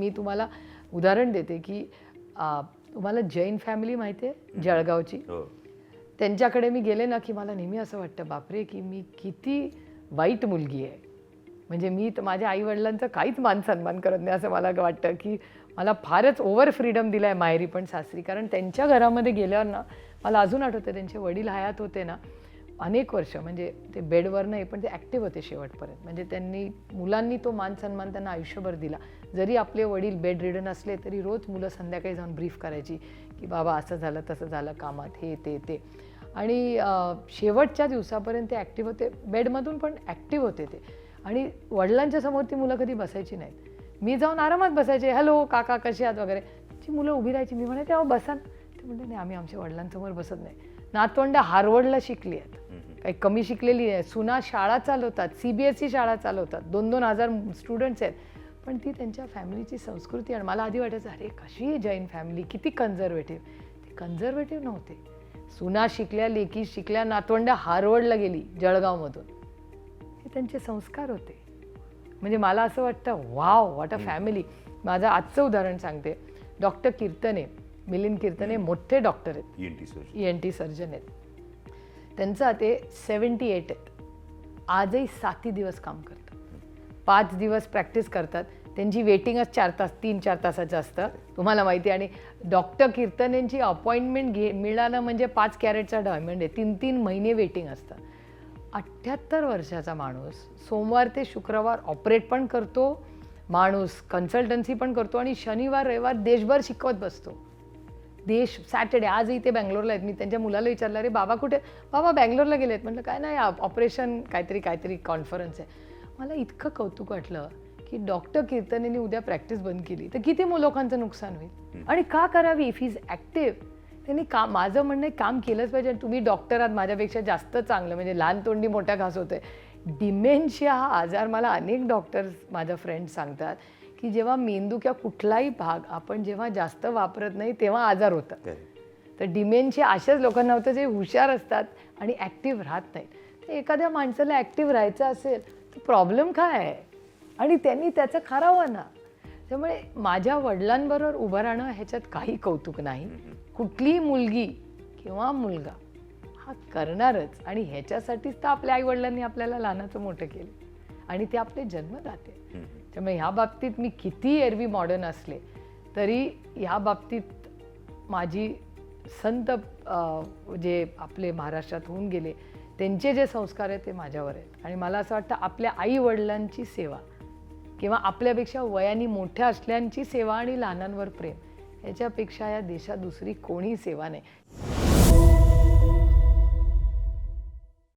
मी तुम्हाला उदाहरण देते की आ, तुम्हाला जैन फॅमिली माहिती आहे? जळगावची. हो. त्यांच्याकडे मी गेले ना की मला नेहमी असं वाटतं बापरे की मी किती वाईट मुलगी आहे. म्हणजे मी तर माझ्या आईवडिलांचं काहीच मान सन्मान करत नाही असं मला वाटतं की मला फारच ओव्हर फ्रीडम दिला आहे माहेरी पण सासरी. कारण त्यांच्या घरामध्ये गेल्यावर ना मला अजून आठवतं त्यांचे वडील हयात होते ना अनेक वर्ष म्हणजे ते बेडवर नाही पण ते ॲक्टिव्ह होते शेवटपर्यंत. म्हणजे त्यांनी मुलांनी तो मान सन्मान त्यांना आयुष्यभर दिला. जरी आपले वडील बेड रिडन असले तरी रोज मुलं संध्याकाळी जाऊन ब्रीफ करायची की बाबा असं झालं तसं झालं कामात हे ते ते. आणि शेवटच्या दिवसापर्यंत ते ॲक्टिव्ह होते. बेडमधून पण ॲक्टिव्ह होते ते. आणि वडिलांच्या समोर ती मुलं कधी बसायची नाहीत. मी जाऊन आरामात बसायचे हॅलो काका कशी आहात? वगैरे. ती मुलं उभी राहायची. मी म्हणे तेव्हा बसा ते म्हणते नाही आम्ही आमच्या वडिलांसमोर बसत नाही. नातवंड हार्वर्डला शिकली आहेत. काही कमी शिकलेली आहे सुना शाळा चालवतात सी बी एस ई शाळा चालवतात. दोन दोन हजार स्टुडंट्स आहेत. पण ती त्यांच्या फॅमिलीची संस्कृती आणि मला आधी वाटायचं अरे कशी जैन फॅमिली किती कन्झर्वेटिव्ह ते कन्झर्वेटिव्ह नव्हते. सुना शिकल्या लेकी शिकल्या नातवंड हार्वर्डला गेली जळगावमधून. हे त्यांचे संस्कार होते. म्हणजे मला असं वाटतं वाव वॉट अ फॅमिली माझं आजचं उदाहरण सांगते. डॉक्टर कीर्तने मिलिंद कीर्तने मोठे डॉक्टर आहेत. E N T surgeon E N T surgeon आहेत. त्यांचं ते सेवन्टी एट आहेत. आजही साती दिवस काम करतात. पाच दिवस प्रॅक्टिस करतात. त्यांची वेटिंगच चार तास तीन चार तासाचं असतं. तुम्हाला माहिती आहे. आणि डॉक्टर कीर्तनेंची अपॉइंटमेंट घे मिळालं म्हणजे पाच कॅरेटचा डायमंड आहे तीन तीन महिने वेटिंग असतं. अठ्ठ्याहत्तर वर्षाचा माणूस सोमवार ते शुक्रवार ऑपरेट पण करतो. माणूस कन्सल्टन्सी पण करतो. आणि शनिवार रविवार देशभर शिकवत बसतो. देश सॅटर्डे आजही ते बँगलोरला आहेत. मी त्यांच्या मुलाला विचारलं अरे बाबा कुठे? बाबा बँगलोरला गेलेत. म्हटलं काय नाही ऑपरेशन काहीतरी काहीतरी कॉन्फरन्स आहे. मला इतकं कौतुक वाटलं की डॉक्टर कीर्तनेने उद्या प्रॅक्टिस बंद केली. तर किती लोकांचं नुकसान होईल? आणि का करावी? इफ इज ॲक्टिव्ह त्यांनी काम माझं म्हणणं काम केलंच पाहिजे आणि तुम्ही डॉक्टर आहात माझ्यापेक्षा जास्त चांगलं. म्हणजे लहान तोंडी मोठ्या घास होतोय. डिमेन्शिया हा आजार मला अनेक डॉक्टर्स माझ्या फ्रेंड्स सांगतात. की जेव्हा मेंदू किंवा कुठलाही भाग आपण जेव्हा जास्त वापरत नाही तेव्हा आजार होतात. तर डिमेन्शिया अशाच लोकांना होतं जे हुशार असतात आणि ॲक्टिव्ह राहत नाहीत. तर एखाद्या माणसाला ॲक्टिव्ह राहायचं असेल तर प्रॉब्लेम काय आहे? आणि त्यांनी त्याचं खरावं ना. त्यामुळे माझ्या वडिलांबरोबर उभं राहणं ह्याच्यात काही कौतुक नाही. कुठलीही मुलगी किंवा मुलगा हा करणारच आणि ह्याच्यासाठीच तर आपल्या आईवडिलांनी आपल्याला लहानाचं मोठं केलं. आणि ते आपले जन्मदाते. त्यामुळे ह्या बाबतीत मी किती एरवी मॉडर्न असले तरी ह्या बाबतीत माझी संत जे आपले महाराष्ट्रात होऊन गेले त्यांचे जे संस्कार आहेत ते माझ्यावर आहेत. आणि मला असं वाटतं आपल्या आई वडिलांची सेवा किंवा आपल्यापेक्षा वयाने मोठ्या असल्यांची सेवा आणि लहानांवर प्रेम याच्यापेक्षा या देशात दुसरी कोणी सेवा नाही.